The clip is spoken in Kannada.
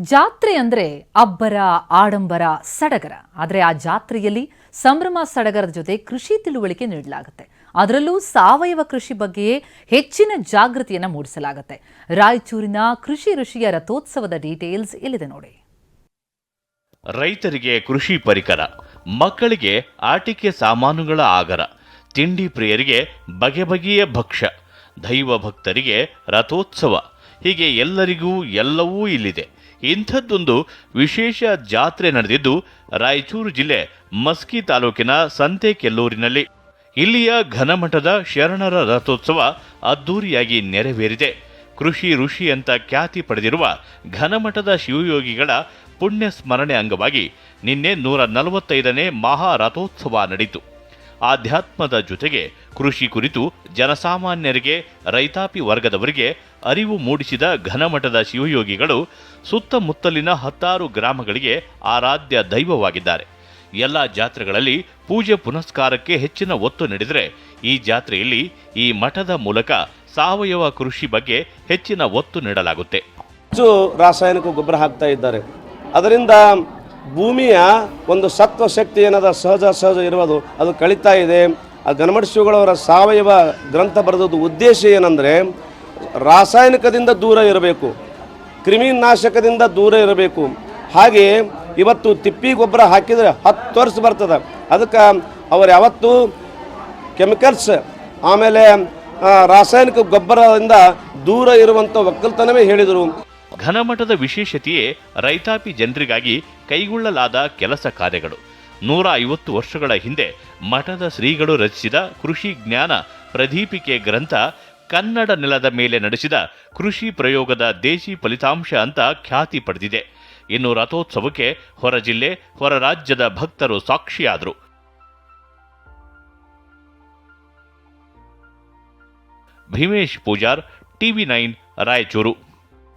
ಜಾತ್ರೆ ಅಂದ್ರೆ ಅಬ್ಬರ, ಆಡಂಬರ, ಸಡಗರ. ಆದರೆ ಆ ಜಾತ್ರೆಯಲ್ಲಿ ಸಂಭ್ರಮ, ಸಡಗರದ ಜೊತೆ ಕೃಷಿ ತಿಳುವಳಿಕೆ ನೀಡಲಾಗುತ್ತೆ. ಅದರಲ್ಲೂ ಸಾವಯವ ಕೃಷಿ ಬಗ್ಗೆಯೇ ಹೆಚ್ಚಿನ ಜಾಗೃತಿಯನ್ನು ಮೂಡಿಸಲಾಗುತ್ತೆ. ರಾಯಚೂರಿನ ಕೃಷಿ ಋಷಿಯ ರಥೋತ್ಸವದ ಡೀಟೇಲ್ಸ್ ಇಲ್ಲಿದೆ ನೋಡಿ. ರೈತರಿಗೆ ಕೃಷಿ ಪರಿಕರ, ಮಕ್ಕಳಿಗೆ ಆಟಿಕೆ ಸಾಮಾನುಗಳ ಆಗರ, ತಿಂಡಿ ಪ್ರಿಯರಿಗೆ ಬಗೆ ಬಗೆಯ ಭಕ್ಷ್ಯ, ದೈವ ಭಕ್ತರಿಗೆ ರಥೋತ್ಸವ. ಹೀಗೆ ಎಲ್ಲರಿಗೂ ಎಲ್ಲವೂ ಇಲ್ಲಿದೆ. ಇಂಥದ್ದೊಂದು ವಿಶೇಷ ಜಾತ್ರೆ ನಡೆದಿದ್ದು ರಾಯಚೂರು ಜಿಲ್ಲೆ ಮಸ್ಕಿ ತಾಲೂಕಿನ ಸಂತೆಕೆಲ್ಲೂರಿನಲ್ಲಿ. ಇಲ್ಲಿಯ ಘನಮಠದ ಶರಣರ ರಥೋತ್ಸವ ಅದ್ದೂರಿಯಾಗಿ ನೆರವೇರಿದೆ. ಕೃಷಿ ಋಷಿ ಅಂತ ಖ್ಯಾತಿ ಪಡೆದಿರುವ ಘನಮಠದ ಶಿವಯೋಗಿಗಳ ಪುಣ್ಯ ಸ್ಮರಣೆ ಅಂಗವಾಗಿ ನಿನ್ನೆ ನೂರ ನಲವತ್ತೈದನೇ ಮಹಾ ರಥೋತ್ಸವ ನಡೆಯಿತು ಆಧ್ಯಾತ್ಮದ ಜೊತೆಗೆ ಕೃಷಿ ಕುರಿತು ಜನಸಾಮಾನ್ಯರಿಗೆ, ರೈತಾಪಿ ವರ್ಗದವರಿಗೆ ಅರಿವು ಮೂಡಿಸಿದ ಘನಮಠದ ಶಿವಯೋಗಿಗಳು ಸುತ್ತಮುತ್ತಲಿನ ಹತ್ತಾರು ಗ್ರಾಮಗಳಿಗೆ ಆರಾಧ್ಯ ದೈವವಾಗಿದ್ದಾರೆ. ಎಲ್ಲ ಜಾತ್ರೆಗಳಲ್ಲಿ ಪೂಜೆ ಪುನಸ್ಕಾರಕ್ಕೆ ಹೆಚ್ಚಿನ ಒತ್ತು ನೀಡಿದರೆ ಈ ಜಾತ್ರೆಯಲ್ಲಿ ಈ ಮಠದ ಮೂಲಕ ಸಾವಯವ ಕೃಷಿ ಬಗ್ಗೆ ಹೆಚ್ಚಿನ ಒತ್ತು ನೀಡಲಾಗುತ್ತೆ. ಹೆಚ್ಚು ರಾಸಾಯನಿಕ ಗೊಬ್ಬರ ಹಾಕ್ತಾ ಇದ್ದಾರೆ. ಅದರಿಂದ ಭೂಮಿಯ ಒಂದು ಸತ್ವ ಶಕ್ತಿ ಏನದ? ಸಹಜ ಸಹಜ ಇರುವುದು. ಅದು ಕಳೀತಾ ಇದೆ. ಆ ಶಿವಗಳವರ ಸಾವಯವ ಗ್ರಂಥ ಬರೆದದ್ದು ಉದ್ದೇಶ ಏನಂದರೆ, ರಾಸಾಯನಿಕದಿಂದ ದೂರ ಇರಬೇಕು, ಕ್ರಿಮಿನಾಶಕದಿಂದ ದೂರ ಇರಬೇಕು. ಹಾಗೆ ಇವತ್ತು ತಿಪ್ಪಿ ಗೊಬ್ಬರ ಹಾಕಿದರೆ ಹತ್ತು ವರ್ಷ ಬರ್ತದೆ. ಅದಕ್ಕೆ ಅವರು ಯಾವತ್ತೂ ಕೆಮಿಕಲ್ಸ್, ಆಮೇಲೆ ರಾಸಾಯನಿಕ ಗೊಬ್ಬರದಿಂದ ದೂರ ಇರುವಂಥ ಒಕ್ಕಲ್ತನವೇ ಹೇಳಿದರು. ಘನಮಠದ ವಿಶೇಷತೆಯೇ ರೈತಾಪಿ ಜನರಿಗಾಗಿ ಕೈಗೊಳ್ಳಲಾದ ಕೆಲಸ ಕಾರ್ಯಗಳು. ನೂರ ಐವತ್ತು ವರ್ಷಗಳ ಹಿಂದೆ ಮಠದ ಶ್ರೀಗಳು ರಚಿಸಿದ ಕೃಷಿ ಜ್ಞಾನ ಪ್ರದೀಪಿಕೆ ಗ್ರಂಥ ಕನ್ನಡ ನೆಲದ ಮೇಲೆ ನಡೆಸಿದ ಕೃಷಿ ಪ್ರಯೋಗದ ದೇಶಿ ಫಲಿತಾಂಶ ಅಂತ ಖ್ಯಾತಿ ಪಡೆದಿದೆ. ಇನ್ನು ರಥೋತ್ಸವಕ್ಕೆ ಹೊರ ಜಿಲ್ಲೆ, ಹೊರ ರಾಜ್ಯದ ಭಕ್ತರು ಸಾಕ್ಷಿಯಾದರು. Bhimesh Pujar, TV nine, Raichur.